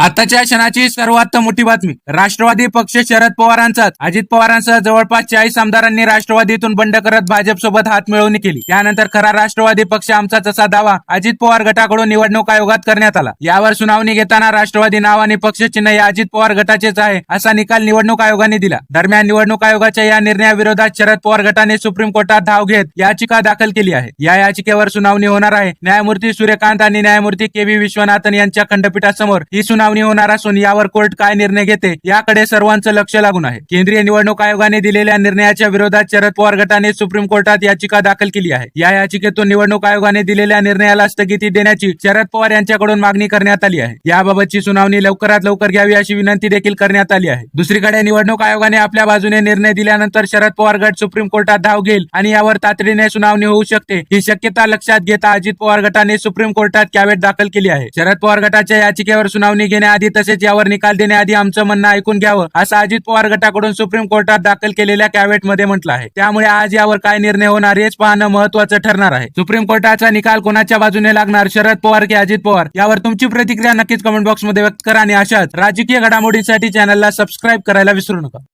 आताच्या क्षणाची सर्वात मोठी बातमी. राष्ट्रवादी पक्ष शरद पवारांचा अजित पवारांसह जवळपास चाळीस आमदारांनी राष्ट्रवादीतून बंड करत भाजपसोबत हात मिळवणी केली. त्यानंतर खरा राष्ट्रवादी पक्ष आमचा तसा दावा अजित पवार गटाकडून निवडणूक आयोगात करण्यात आला. यावर सुनावणी घेताना राष्ट्रवादी नाव आणि पक्ष चिन्ह हे अजित पवार गटाचेच आहे असा निकाल निवडणूक आयोगाने दिला. दरम्यान निवडणूक आयोगाच्या या निर्णयाविरोधात शरद पवार गटाने सुप्रीम कोर्टात धाव घेत याचिका दाखल केली आहे. या याचिकेवर सुनावणी होणार आहे. न्यायमूर्ती सूर्यकांत आणि न्यायमूर्ती के व्ही विश्वनाथन यांच्या खंडपीठासमोर ही सुनावणी होणार असून यावर कोर्ट काय निर्णय घेते याकडे सर्वांचं लक्ष लागून आहे. केंद्रीय निवडणूक आयोगाने दिलेल्या निर्णयाच्या विरोधात शरद पवार गटाने सुप्रीम कोर्टात याचिका दाखल केली आहे. या याचिकेतून निवडणूक आयोगाने दिलेल्या निर्णयाला स्थगिती देण्याची शरद पवार यांच्याकडून मागणी करण्यात आली आहे. याबाबतची सुनावणी लवकरात लवकर घ्यावी अशी विनंती देखील करण्यात आली आहे. दुसरीकडे निवडणूक आयोगाने आपल्या बाजूने निर्णय दिल्यानंतर शरद पवार गट सुप्रीम कोर्टात धाव घेईल आणि यावर तातडीने सुनावणी होऊ शकते ही शक्यता लक्षात घेता अजित पवार गटाने सुप्रीम कोर्टात कॅवेट दाखल केली आहे. शरद पवार गटाच्या याचिकेवर सुनावणी देण्याआधी तसेच यावर निकाल देण्याआधी आमचं म्हणणं ऐकून घ्यावं असं अजित पवार गटाकडून सुप्रीम कोर्टात दाखल केलेल्या कॅवेटमध्ये म्हटलं आहे. त्यामुळे आज यावर काय निर्णय होणार हेच पाहणं महत्वाचं ठरणार आहे. सुप्रीम कोर्टाचा निकाल कोणाच्या बाजूने लागणार? शरद पवार की अजित पवार? यावर तुमची प्रतिक्रिया नक्कीच कमेंट बॉक्समध्ये व्यक्त करा आणि अशाच राजकीय घडामोडींसाठी चॅनलला सबस्क्राईब करायला विसरू नका.